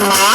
Mm-hmm.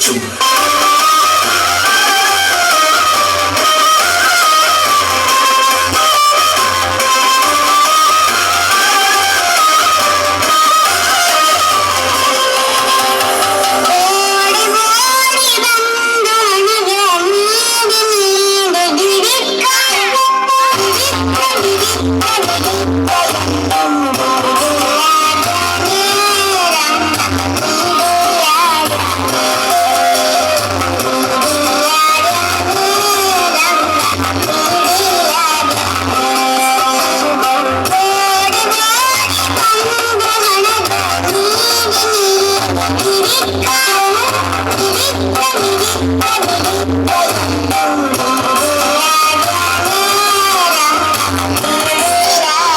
you. Thank you.